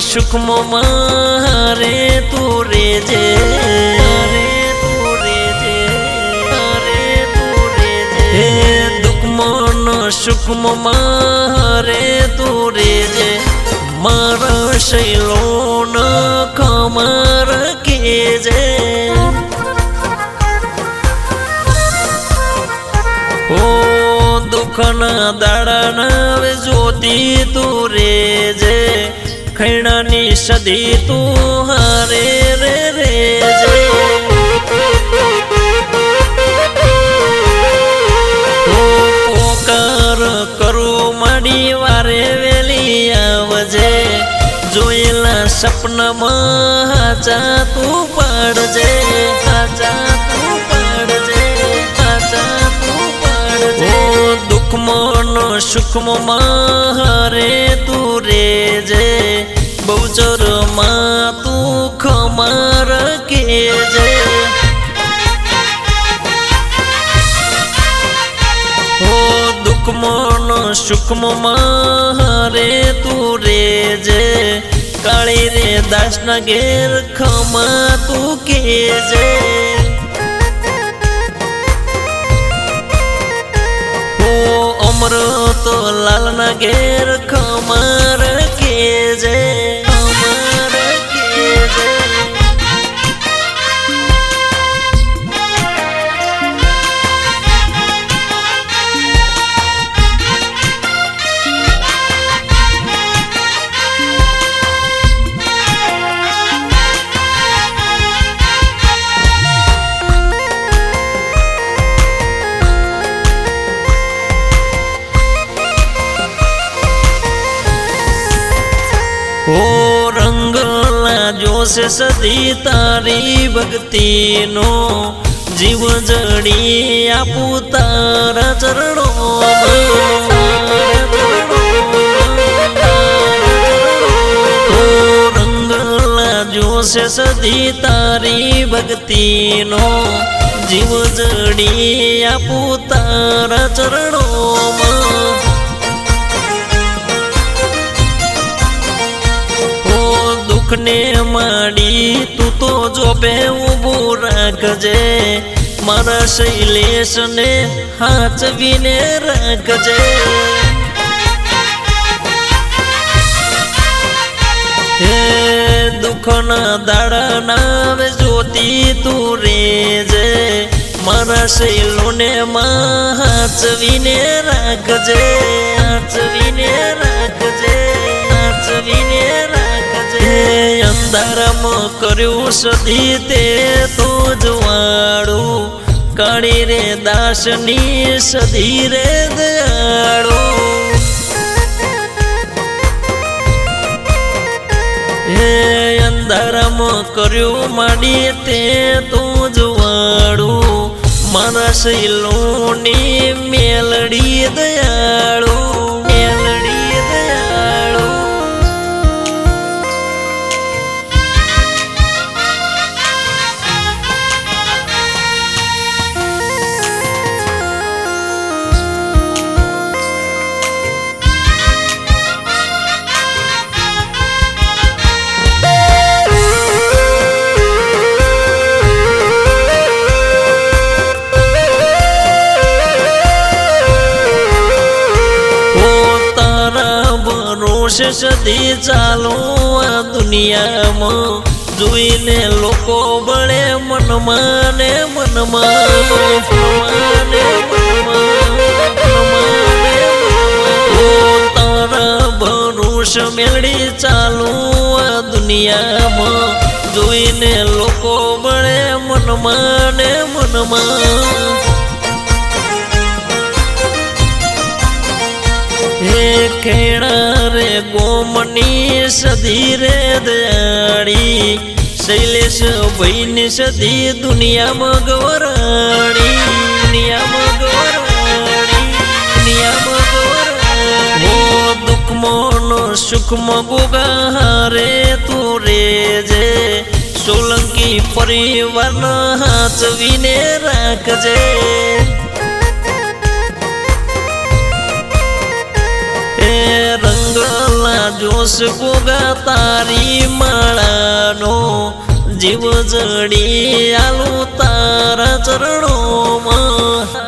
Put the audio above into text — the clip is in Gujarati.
સુખમાં રે તું રેજે રે તું રેજે રે તું રેજે હે દુઃખમાં સુખમાં રે તું રેજે મારા શૈલો ન કમર કેજે ઓ દુઃખના દાડાના હવે જોતી તું રેજે ખૈણાની સદી તું હારે રે ઓ પોકાર કરું માડી વારે વેલી આવજે. જોયેલા સપનામાં હાચા તું પાડજે. હાચા તું પાડજે, હાચા તું પાડજે. દુઃખમાં સુખમાં હારે બહુચરમાં તું ખમાર કેજે હો દુઃખમાં ન સુખમાં રે તું રેજે કાળી રે દાસના ઘેર ખમા તું કેજે હો અમૃત લાલના ઘેર ખમાર કેજે ઓ રંગલા જોશે સદી તારી ભક્તિનો. જીવ જડી આપું તારા ચરણો જોશે સદી તારી ભક્તિનો. જીવ જડી આપું તારા ચરણોમાં. દુઃખને માડી, તું તો જોબે ઊભું રાખજે. મારા શૈલેષને હાચવીને રાખજે. હે, દુઃખના દાડા નાવે જોતી તું રેજે. મારા શૈલોને માં હાચવીને રાખજે હાચવીને રાખજે. અંધારામાં કર્યું સદી તે તો વાળું. કાળી રે દાસની સધી રે દયાળું. હે અંધારામાં કર્યું માડી તે તું જવાડું મારા શૈલોની ભરોસે સદી ચાલો આ દુનિયામાં જોઈને લોકો બળે મનમાં ને મનમાં તારા ભરોસે મેળડી ચાલો આ દુનિયામાં જોઈને લોકો બળે મનમાં ને મનમાં ખેડા રે ગોમની સદી રે દયાળી શૈલેષ ભાઈની સદી દુનિયામાં ગવરાણી દુનિયામાં ગવરાણી દુનિયામાં ગવરાણી હો દુઃખમાં નો સુખમાં ગોગા રે તું રેજે. સોલંકી પરિવારના હાચવીને રાખજે. એ રંગ કલા જોશ ગોગા તારી માળાનો. જીવ જડી આલું તારા ચરણોમાં.